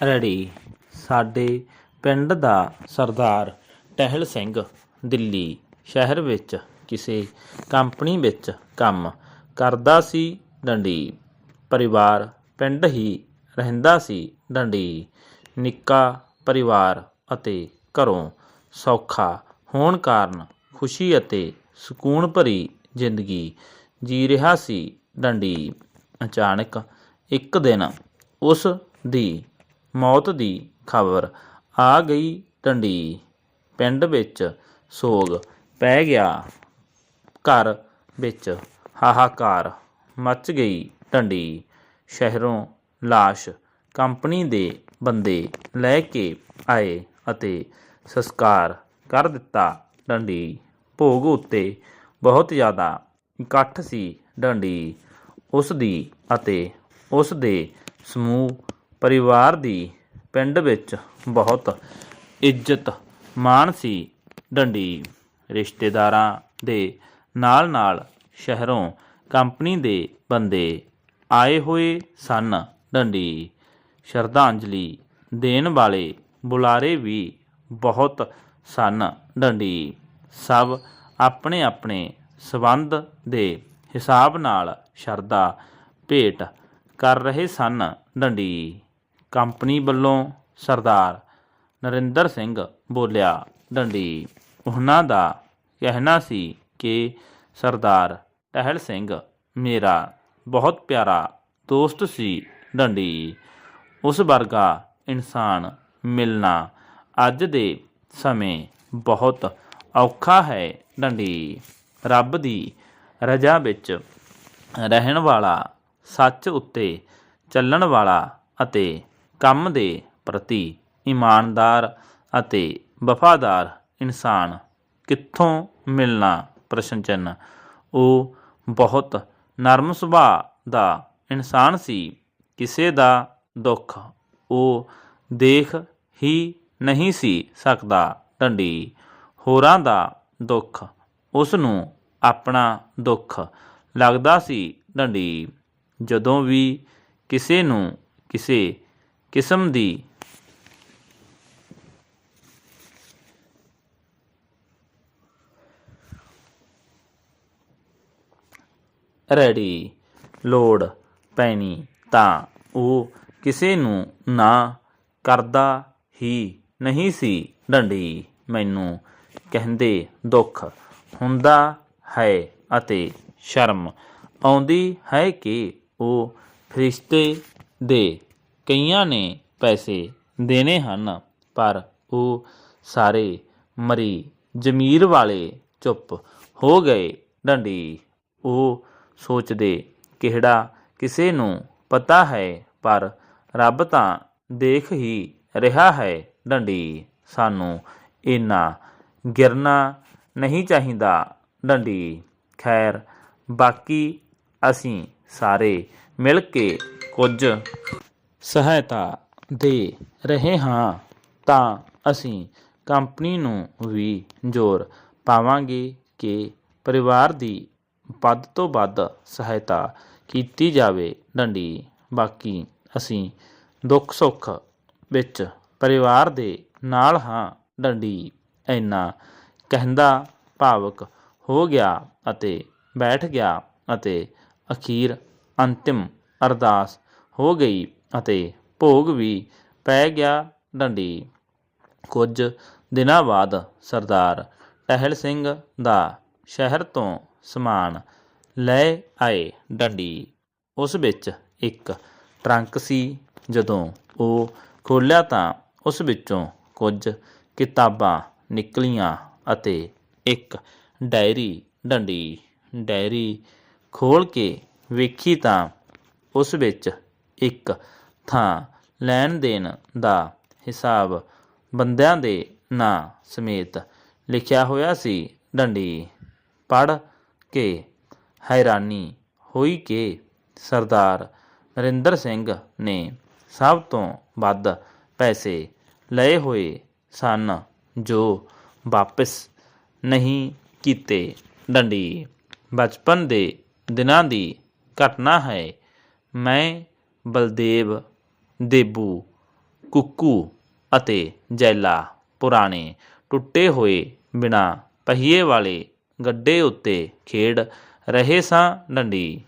ਰੜੀ। ਸਾਡੇ ਪਿੰਡ ਦਾ ਸਰਦਾਰ ਟਹਿਲ ਸਿੰਘ, ਦਿੱਲੀ ਸ਼ਹਿਰ ਵਿੱਚ ਕਿਸੇ ਕੰਪਨੀ ਵਿੱਚ ਕੰਮ ਕਰਦਾ ਸੀ ਡੰਡੀ ਪਰਿਵਾਰ ਪਿੰਡ ਹੀ ਰਹਿੰਦਾ ਸੀ ਡੰਡੀ ਨਿੱਕਾ ਪਰਿਵਾਰ ਅਤੇ ਘਰੋਂ ਸੌਖਾ ਹੋਣ ਕਾਰਨ ਖੁਸ਼ੀ ਅਤੇ ਸਕੂਨ ਭਰੀ ਜ਼ਿੰਦਗੀ ਜੀ ਰਿਹਾ ਸੀ ਡੰਡੀ ਅਚਾਨਕ ਇੱਕ ਦਿਨ ਉਸ ਦੀ ਮੌਤ ਦੀ ਖਬਰ ਆ ਗਈ ਡੰਡੀ ਪਿੰਡ ਵਿੱਚ ਸੋਗ ਪੈ ਗਿਆ। ਘਰ ਵਿੱਚ ਹਾਹਾਕਾਰ ਮੱਚ ਗਈ ਢੰਡੀ ਸ਼ਹਿਰੋਂ ਲਾਸ਼ ਕੰਪਨੀ ਦੇ ਬੰਦੇ ਲੈ ਕੇ ਆਏ ਅਤੇ ਸੰਸਕਾਰ ਕਰ ਦਿੱਤਾ ਡੰਡੀ ਭੋਗ ਉੱਤੇ ਬਹੁਤ ਜ਼ਿਆਦਾ ਇਕੱਠ ਸੀ ਡੰਡੀ ਉਸ ਦੀ ਅਤੇ ਉਸ ਦੇ ਸਮੂਹ ਪਰਿਵਾਰ ਦੀ ਪਿੰਡ ਵਿੱਚ ਬਹੁਤ ਇੱਜ਼ਤ ਮਾਣ ਸੀ ਡੰਡੀ। ਰਿਸ਼ਤੇਦਾਰਾਂ ਦੇ ਨਾਲ ਨਾਲ ਸ਼ਹਿਰੋਂ ਕੰਪਨੀ ਦੇ ਬੰਦੇ ਆਏ ਹੋਏ ਸਨ ਡੰਡੀ। ਸ਼ਰਧਾਂਜਲੀ ਦੇਣ ਵਾਲੇ ਬੁਲਾਰੇ ਵੀ ਬਹੁਤ ਸਨ ਡੰਡੀ। ਸਭ ਆਪਣੇ ਆਪਣੇ ਸਬੰਧ ਦੇ ਹਿਸਾਬ ਨਾਲ ਸ਼ਰਧਾ ਭੇਟ ਕਰ ਰਹੇ ਸਨ ਡੰਡੀ। ਕੰਪਨੀ ਵੱਲੋਂ ਸਰਦਾਰ ਨਰਿੰਦਰ ਸਿੰਘ ਬੋਲਿਆ, ਡੰਡੀ, ਉਹਨਾਂ ਦਾ ਕਹਿਣਾ ਸੀ ਕਿ ਸਰਦਾਰ ਟਹਿਲ ਸਿੰਘ ਮੇਰਾ ਬਹੁਤ ਪਿਆਰਾ ਦੋਸਤ ਸੀ, ਡੰਡੀ। ਉਸ ਵਰਗਾ ਇਨਸਾਨ ਮਿਲਣਾ ਅੱਜ ਦੇ ਸਮੇਂ ਬਹੁਤ ਔਖਾ ਹੈ, ਡੰਡੀ। ਰੱਬ ਦੀ ਰਜ਼ਾ ਵਿੱਚ ਰਹਿਣ ਵਾਲਾ, ਸੱਚ ਉੱਤੇ ਚੱਲਣ ਵਾਲਾ ਅਤੇ ਕੰਮ ਦੇ ਪ੍ਰਤੀ ਇਮਾਨਦਾਰ ਅਤੇ ਵਫਾਦਾਰ ਇਨਸਾਨ ਕਿੱਥੋਂ ਮਿਲਣਾ ਪ੍ਰਸ਼ਨ ਚਿੰਨ੍ਹ ਉਹ ਬਹੁਤ ਨਰਮ ਸੁਭਾਅ ਦਾ ਇਨਸਾਨ ਸੀ, ਕਿਸੇ ਦਾ ਦੁੱਖ ਉਹ ਦੇਖ ਹੀ ਨਹੀਂ ਸੀ ਸਕਦਾ। ਢੰਡੀ ਹੋਰਾਂ ਦਾ ਦੁੱਖ ਉਸ ਨੂੰ ਆਪਣਾ ਦੁੱਖ ਲੱਗਦਾ ਸੀ। ਢੰਡੀ ਜਦੋਂ ਵੀ ਕਿਸੇ ਨੂੰ ਕਿਸੇ ਕਿਸਮ ਦੀ। ਰੈਡੀ। ਲੋੜ ਪੈਣੀ ਤਾਂ ਉਹ ਕਿਸੇ ਨੂੰ ਨਾ ਕਰਦਾ ਹੀ ਨਹੀਂ ਸੀ ਡੰਡੀ। ਮੈਨੂੰ ਕਹਿੰਦੇ ਦੁੱਖ ਹੁੰਦਾ ਹੈ ਅਤੇ ਸ਼ਰਮ ਆਉਂਦੀ ਹੈ ਕਿ ਉਹ ਫਰਿਸ਼ਤੇ ਦੇ ਕਈਆਂ ਨੇ ਪੈਸੇ ਦੇਣੇ ਹਨ, ਪਰ ਉਹ ਸਾਰੇ ਮਰੀ ਜ਼ਮੀਰ ਵਾਲੇ ਚੁੱਪ ਹੋ ਗਏ। ਡੰਡੀ, ਉਹ ਸੋਚਦੇ, ਕਿਹੜਾ ਕਿਸੇ ਨੂੰ ਪਤਾ ਹੈ, ਪਰ ਰੱਬ ਤਾਂ ਦੇਖ ਹੀ ਰਿਹਾ ਹੈ। ਡੰਡੀ, ਸਾਨੂੰ ਇੰਨਾ ਗਿਰਨਾ ਨਹੀਂ ਚਾਹੀਦਾ। ਡੰਡੀ, ਖੈਰ, ਬਾਕੀ ਅਸੀਂ ਸਾਰੇ ਮਿਲ ਕੇ ਕੁਝ ਸਹਾਇਤਾ ਦੇ ਰਹੇ ਹਾਂ ਤਾਂ ਅਸੀਂ ਕੰਪਨੀ ਨੂੰ ਵੀ ਜ਼ੋਰ ਪਾਵਾਂਗੇ ਕਿ ਪਰਿਵਾਰ ਦੀ ਵੱਧ ਤੋਂ ਵੱਧ ਸਹਾਇਤਾ ਕੀਤੀ ਜਾਵੇ ਡੰਡੀ। ਬਾਕੀ ਅਸੀਂ ਦੁੱਖ ਸੁੱਖ ਵਿੱਚ ਪਰਿਵਾਰ ਦੇ ਨਾਲ ਹਾਂ ਡੰਡੀ। ਇੰਨਾ ਕਹਿੰਦਾ ਭਾਵਕ ਹੋ ਗਿਆ ਅਤੇ ਬੈਠ ਗਿਆ ਅਤੇ ਅਖੀਰ ਅੰਤਿਮ ਅਰਦਾਸ ਹੋ ਗਈ। ਅਤੇ ਭੋਗ ਵੀ ਪੈ ਗਿਆ ਡੰਡੀ। ਕੁਝ ਦਿਨਾਂ ਬਾਅਦ ਸਰਦਾਰ ਟਹਿਲ ਸਿੰਘ ਦਾ ਸ਼ਹਿਰ ਤੋਂ ਸਮਾਨ ਲੈ ਆਏ ਡੰਡੀ। ਉਸ ਵਿੱਚ ਇੱਕ ਟਰੰਕ ਸੀ। ਜਦੋਂ ਉਹ ਖੋਲ੍ਹਿਆ ਤਾਂ ਉਸ ਵਿੱਚੋਂ ਕੁਝ ਕਿਤਾਬਾਂ ਨਿਕਲੀਆਂ ਅਤੇ ਇੱਕ ਡਾਇਰੀ, ਡੰਡੀ, ਡਾਇਰੀ ਖੋਲ ਕੇ ਵੇਖੀ ਤਾਂ ਉਸ ਵਿੱਚ ਇੱਕ ਥਾਂ ਲੈਣ ਦੇਣ ਦਾ ਹਿਸਾਬ ਬੰਦਿਆਂ ਦੇ ਨਾਂ ਸਮੇਤ ਲਿਖਿਆ ਹੋਇਆ ਸੀ। ਡੰਡੀ, ਪੜ੍ਹ ਕੇ ਹੈਰਾਨੀ ਹੋਈ ਕਿ ਸਰਦਾਰ ਨਰਿੰਦਰ ਸਿੰਘ ਨੇ ਸਭ ਤੋਂ ਵੱਧ ਪੈਸੇ ਲਏ ਹੋਏ ਸਨ ਜੋ ਵਾਪਸ ਨਹੀਂ ਕੀਤੇ। ਡੰਡੀ, ਬਚਪਨ ਦੇ ਦਿਨਾਂ ਦੀ ਘਟਨਾ ਹੈ। ਮੈਂ ਬਲਦੇਵ, ਦੇਬੂ, ਕੁੱਕੂ ਅਤੇ ਜੈਲਾ ਪੁਰਾਣੇ ਟੁੱਟੇ ਹੋਏ ਬਿਨਾ ਪਹੀਏ ਵਾਲੇ ਗੱਡੇ ਉੱਤੇ ਖੇਡ ਰਹੇ ਸਾਂ ਡੰਡੀ।